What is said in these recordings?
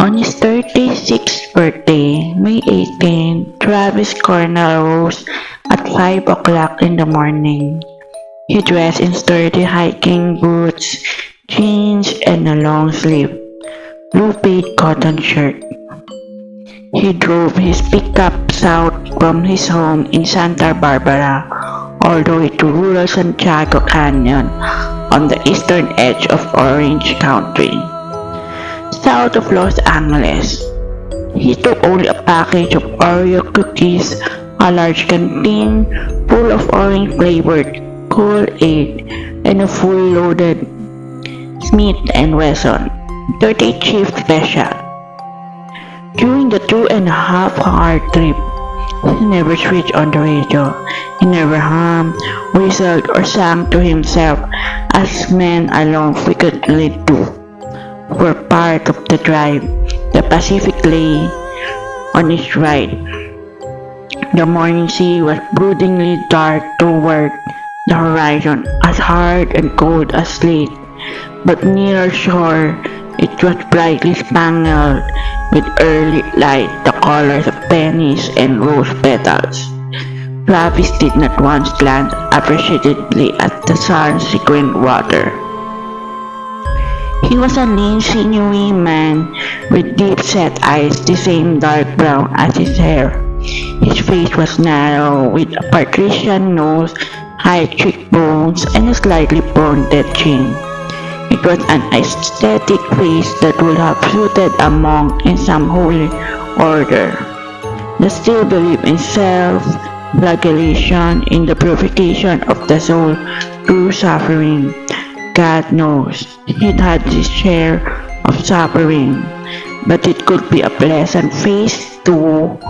On his 36th birthday, May 18, Travis Cornell rose at 5 o'clock in the morning. He dressed in sturdy hiking boots, jeans, and a long sleeve, blue paid cotton shirt. He drove his pickup south from his home in Santa Barbara all the way to rural Santiago Canyon on the eastern edge of Orange County, south of Los Angeles. He took only a package of Oreo cookies, a large canteen full of orange flavored Kool-Aid, and a full loaded Smith and Wesson 30 Chief Special. During the two and a half hour trip, he never switched on the radio. He never hummed, whistled, or sang to himself as men alone frequently do. For part of the drive, the Pacific lay on its right. The morning sea was broodingly dark toward the horizon, as hard and cold as slate. But nearer shore, it was brightly spangled with early light, the colors of pennies and rose petals. Travis did not once glance appreciatively at the sun-sequined water. He was a lean, sinewy man with deep-set eyes, the same dark brown as his hair. His face was narrow, with a patrician nose, high cheekbones, and a slightly pointed chin. It was an aesthetic face that would have suited a monk in some holy order. The still believed in self-flagellation, in the purification of the soul through suffering. God knows he'd had his share of suffering, but it could be a pleasant face too,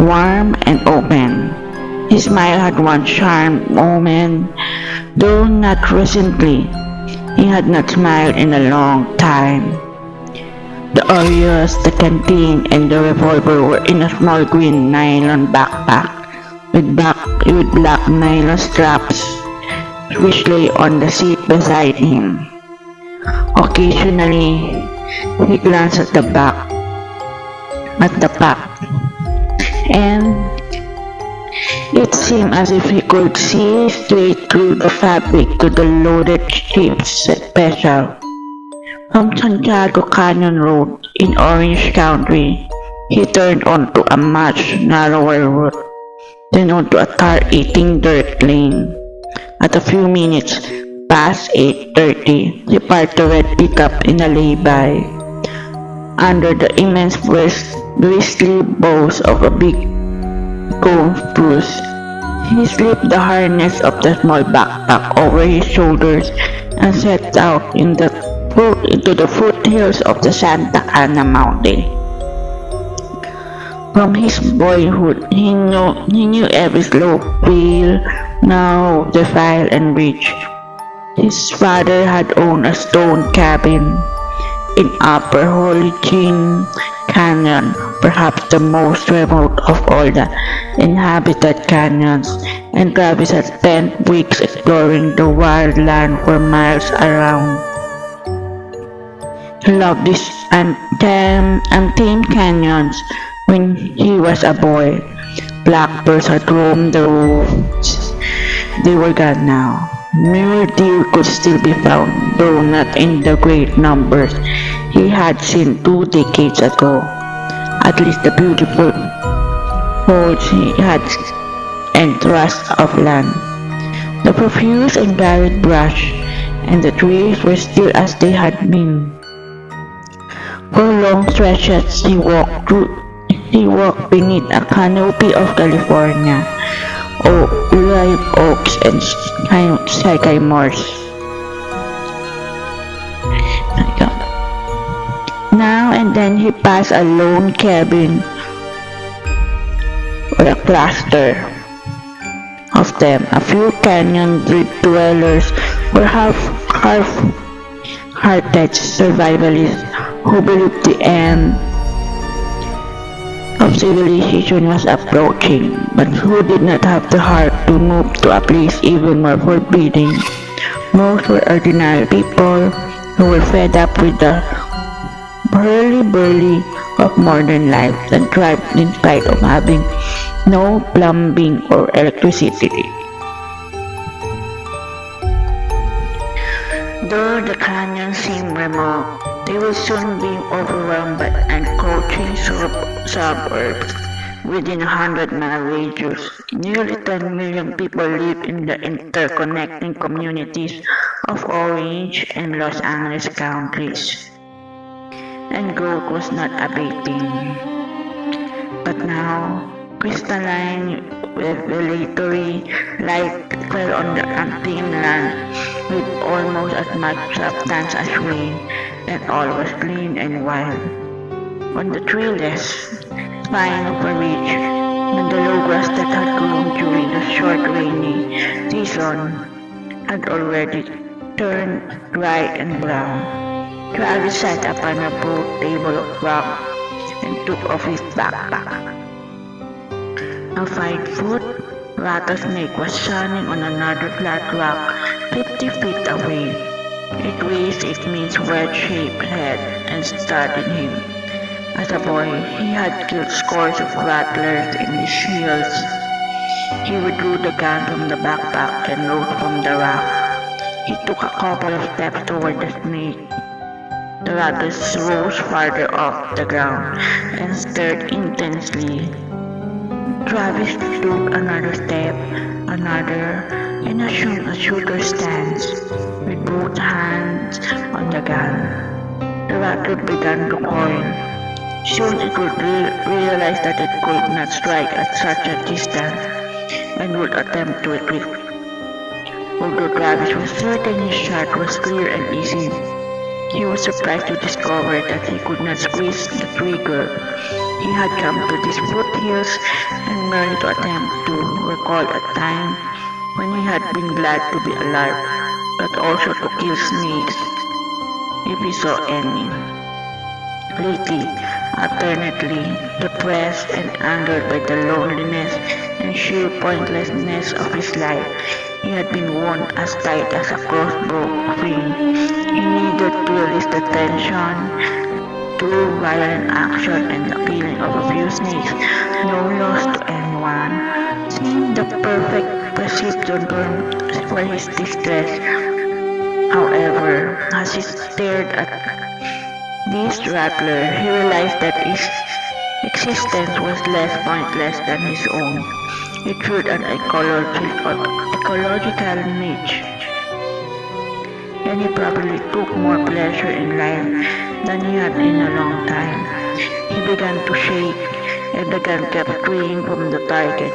warm and open. His smile had one charmed moment, though not recently. He had not smiled in a long time. The Oreos, the canteen, and the revolver were in a small green nylon backpack with black, with black nylon straps which lay on the seat beside him. Occasionally, he glanced at the back, at the pack, and it seemed as if he could see straight through the fabric to the loaded chief special. From Santiago Canyon Road in Orange County, he turned onto a much narrower route, then onto a tar-eating dirt lane. At a few minutes past 8.30, he parked the red pickup in a lay-by under the immense bristly boughs of a big cone spruce. He slipped the harness of the small backpack over his shoulders and set out in the into the foothills of the Santa Ana Mountain. From his boyhood, he knew, he knew every slope, wheel, now defile and ridge. His father had owned a stone cabin in Upper Holy Chin Canyon, perhaps the most remote of all the inhabited canyons, and Travis had spent weeks exploring the wild land for miles around. He loved these untamed, untamed canyons when he was a boy. Blackbirds had roamed the woods. They were gone now. Mule deer could still be found, though not in the great numbers he had seen two decades ago. At least the beautiful folds he had and thrust of land. The profuse and varied brush and the trees were still as they had been. For long stretches he walked through he walked beneath a canopy of California, oak, live oaks and sycamores. Now and then he passed a lone cabin or a cluster of them. A few canyon dwellers were half half hearted survivalists who believed the end of civilization was approaching, but who did not have the heart to move to a place even more forbidding. Most were ordinary people who were fed up with the hurly-burly of modern life and thrived in spite of having no plumbing or electricity. Though the canyon seemed remote, they will soon be overwhelmed by encroaching sub- suburbs within a hundred mile radius. Nearly 10 million people live in the interconnecting communities of Orange and Los Angeles counties. And growth was not abating. But now, crystalline revelatory light fell on the untamed land with almost as much substance as rain, and all was clean and wild. On the treeless spine of a ridge, and the low grass that had grown during the short rainy season had already turned dry and brown. Travis sat upon a broad table of rock and took off his backpack. A five-foot rattlesnake was shining on another flat rock 50 feet away. It raised its means wedge-shaped head and stared at him. As a boy, he had killed scores of rattlers in his shields. He withdrew the gun from the backpack and rose from the rock. He took a couple of steps toward the snake. The rattles rose farther off the ground and stared intensely. Travis took another step, another, and assumed a shooter stance with both hands on the gun. The rattle began to coil. Soon it would re- realize that it could not strike at such a distance and would attempt to retreat. Although Travis was certain his shot was clear and easy, he was surprised to discover that he could not squeeze the trigger. He had come to these foothills and merely to attempt to recall a time when he had been glad to be alive, but also to kill snakes if he saw any. Lately, alternately, depressed and angered by the loneliness and sheer pointlessness of his life, he had been worn as tight as a crossbow string. He needed to release the tension through violent action and the killing of a few snakes, no loss to anyone, seemed the perfect prescription for his distress. However, as he stared at this rattler, he realized that his existence was less pointless than his own. It showed an ecological, ecological niche, and he probably took more pleasure in life than he had in a long time. He began to shake, and the gun kept straying from the target,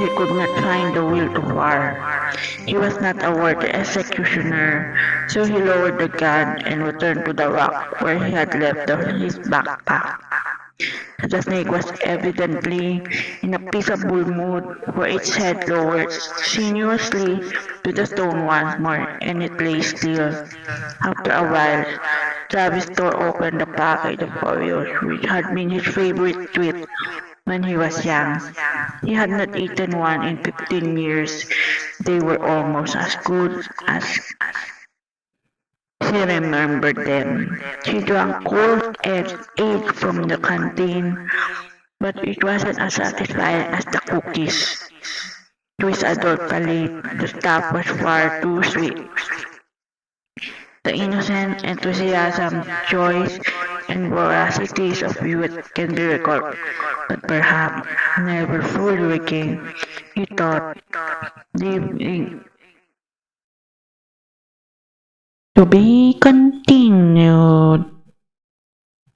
he could not find the will to fire. He was not a worthy executioner, so he lowered the gun and returned to the rock where he had left the, his backpack. The snake was evidently in a peaceable mood, for its head lowered sinuously to the stone once more, and it lay still. After a while, Travis tore open the package of Oreos, which had been his favorite treat when he was young. He had not eaten one in 15 years. They were almost as good as she remembered them. She drank cold egg from the canteen, but it wasn't as satisfying as the cookies. To his adult palate, the stuff was far too sweet. The innocent enthusiasm, joys, and voracities of youth can be recalled, but perhaps never fully regained. He thought, living to be continued.